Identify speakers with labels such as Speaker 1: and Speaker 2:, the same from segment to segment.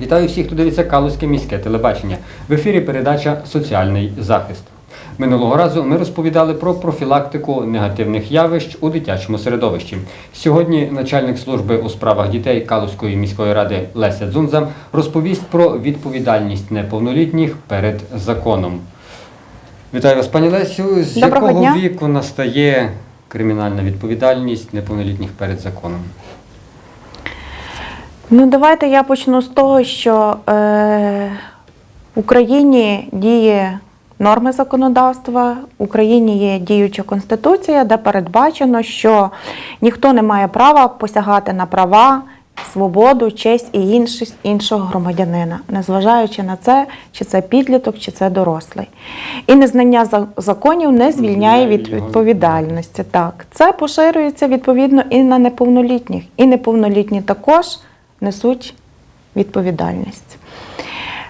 Speaker 1: Вітаю всіх, хто дивиться Калузьке міське телебачення. В ефірі передача Соціальний захист. Минулого разу ми розповідали про профілактику негативних явищ у дитячому середовищі. Сьогодні начальник служби у справах дітей Калузької міської ради Леся Дзунза розповість про відповідальність неповнолітніх перед законом. Вітаю вас, пані Лесю. З
Speaker 2: Доброго
Speaker 1: якого
Speaker 2: дня.
Speaker 1: віку настає кримінальна відповідальність неповнолітніх перед законом?
Speaker 2: Ну, давайте я почну з того, що е, в Україні діє норми законодавства, в Україні є діюча конституція, де передбачено, що ніхто не має права посягати на права, свободу, честь і іншість іншого громадянина, незважаючи на це, чи це підліток, чи це дорослий. І незнання за- законів не звільняє від відповідальності. Так, це поширюється відповідно і на неповнолітніх. І неповнолітні також несуть відповідальність.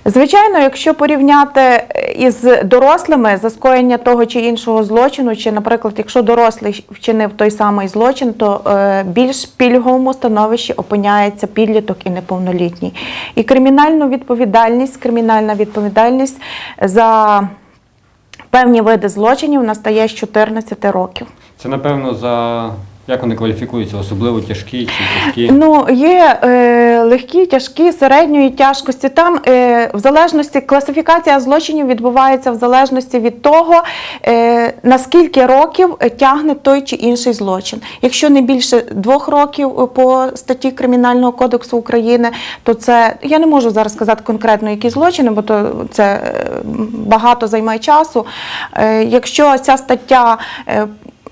Speaker 2: Звичайно, якщо порівняти із дорослими за скоєння того чи іншого злочину, чи, наприклад, якщо дорослий вчинив той самий злочин, то е, більш пільговому становищі опиняється підліток і неповнолітній. І кримінальну відповідальність, кримінальна відповідальність за певні види злочинів настає з 14 років.
Speaker 1: Це напевно за як вони кваліфікуються, особливо тяжкі чи тяжкі.
Speaker 2: Ну, є е, легкі, тяжкі, середньої тяжкості. Там е, в залежності класифікація злочинів відбувається в залежності від того, е, наскільки років е, тягне той чи інший злочин. Якщо не більше двох років е, по статті Кримінального кодексу України, то це я не можу зараз сказати конкретно які злочини, бо то це е, багато займає часу. Е, якщо ця стаття е,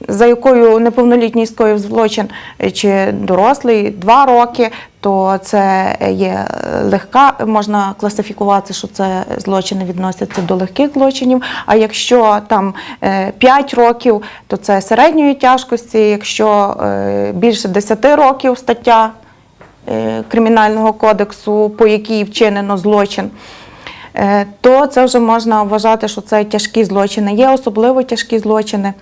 Speaker 2: за якою неповнолітній скоїв злочин е, чи дорослий два роки, то це є легка, можна класифікувати, що це злочини відносяться до легких злочинів. А якщо там 5 років, то це середньої тяжкості. Якщо е, більше 10 років стаття е, Кримінального кодексу, по якій вчинено злочин. е, То це вже можна вважати, що це тяжкі злочини. Є особливо тяжкі злочини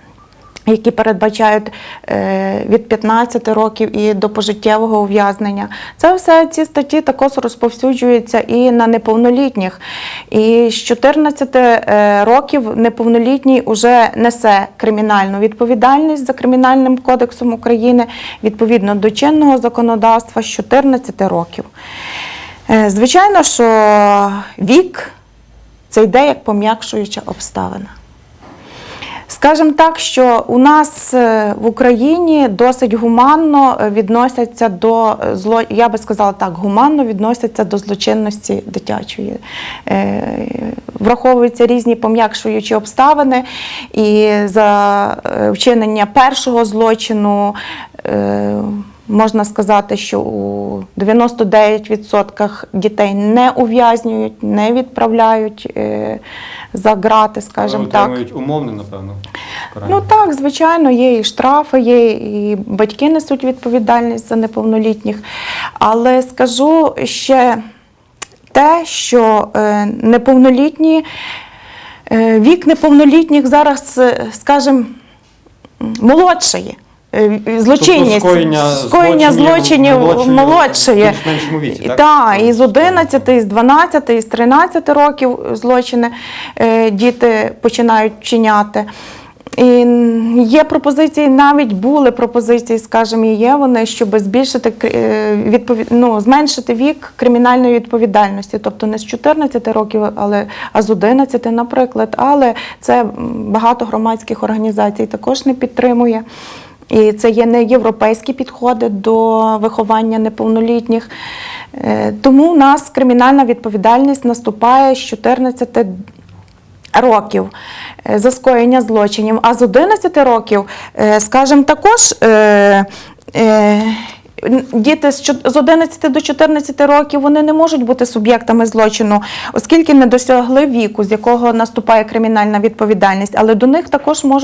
Speaker 2: які передбачають е, від 15 років і до пожиттєвого ув'язнення. Це все ці статті також розповсюджуються і на неповнолітніх. І з 14 е, років неповнолітній уже несе кримінальну відповідальність за кримінальним кодексом України відповідно до чинного законодавства з 14 років. Е, Звичайно, що вік це йде як пом'якшуюча обставина. Скажемо так, що у нас е, в Україні досить гуманно е, відносяться до е, зло, я би сказала так, гуманно відносяться до злочинності дитячої. Враховуються різні пом'якшуючі обставини, і за вчинення першого злочину. Можна сказати, що у 99% дітей не ув'язнюють, не відправляють е, за грати, скажімо так.
Speaker 1: Отримують умовне, напевно.
Speaker 2: Ну так, звичайно, є і штрафи, є, і батьки несуть відповідальність за неповнолітніх. Але скажу ще те, що е, неповнолітні, е, вік неповнолітніх зараз, скажімо, молодшає. Е, Злочинність,
Speaker 1: Тобто скоєння
Speaker 2: скоєння злочинів
Speaker 1: молодшої-
Speaker 2: молодшає.
Speaker 1: в більш-меншому віці, так?
Speaker 2: Так, із 11, із 12, із 13 років злочини е, діти починають вчиняти. І є пропозиції, навіть були пропозиції, скажімо, є вони, щоб збільшити е, відповід... ну, зменшити вік кримінальної відповідальності, тобто не з 14 років, але а з 11, наприклад. Але це багато громадських організацій також не підтримує. І це є не європейські підходи до виховання неповнолітніх. Е, Тому у нас кримінальна відповідальність наступає з 14 років е, за скоєння злочинів, а з 11 років, е, скажімо, також. Діти з 11 до 14 років вони не можуть бути суб'єктами злочину, оскільки не досягли віку, з якого наступає кримінальна відповідальність, але до них також може